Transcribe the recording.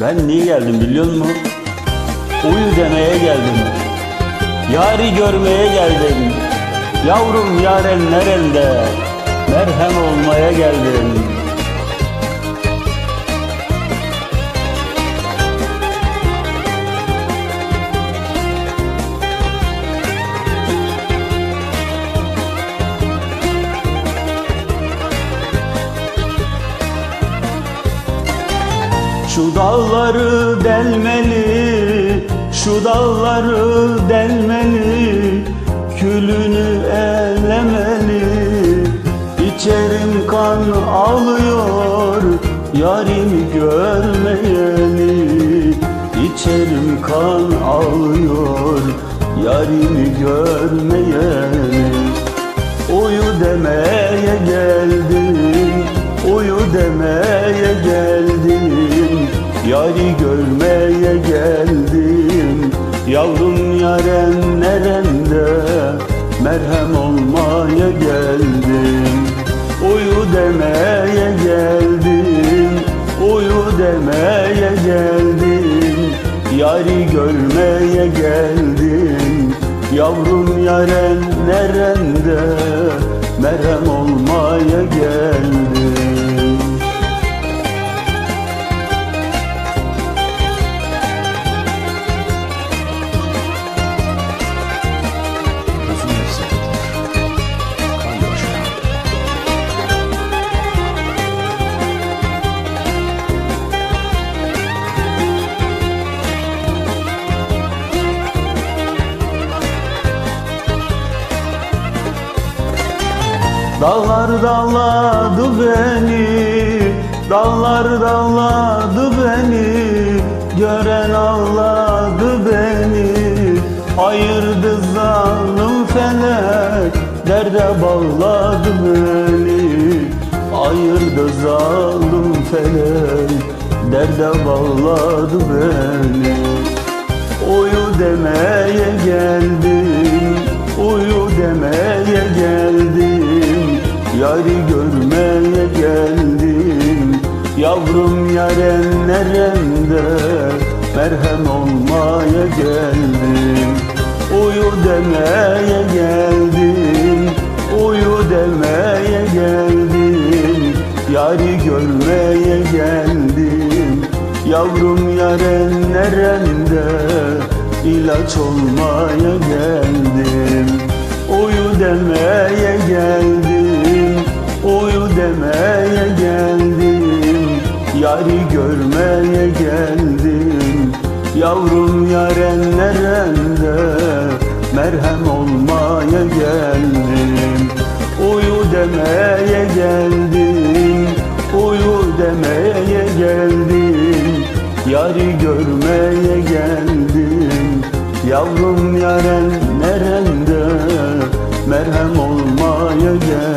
Ben niye geldim biliyor musun? Uyu demeye geldim. Yari görmeye geldim. Yavrum yaren nerede? Merhem olmaya geldim. Şu dağları delmeli, şu dağları delmeli, külünü elemeli. İçerim kan ağlıyor, yarimi görmeyeli. İçerim kan ağlıyor, yarimi görmeyeli. Uyu demeye geldim, uyu demeye geldim Yavrum yaren nerende? Merhem olmaya geldim. Uyu demeye geldim. Uyu demeye geldim. Yari görmeye geldim. Yavrum yaren nerende? Merhem olmaya Dağlar dağladı beni Dağlar dağladı beni Gören ağladı beni. Ayırdı zalim felek Derde bağladı beni. Ayırdı zalim felek Derde bağladı beni. Uyu demeye geldim Uyu demeye geldim Yari görmeye geldim. Yavrum yaren neremde? Merhem olmaya geldim. Uyu demeye geldim. Uyu demeye geldim. Yari görmeye geldim. Yavrum yaren nerende ilaç olmaya geldim. Uyu demeye geldim demeye geldim Yari görmeye geldim. Yavrum yaren nerende Merhem olmaya geldim. Uyu demeye geldim Uyu demeye geldim. Yari görmeye geldim Yavrum yaren nerende Merhem olmaya geldim.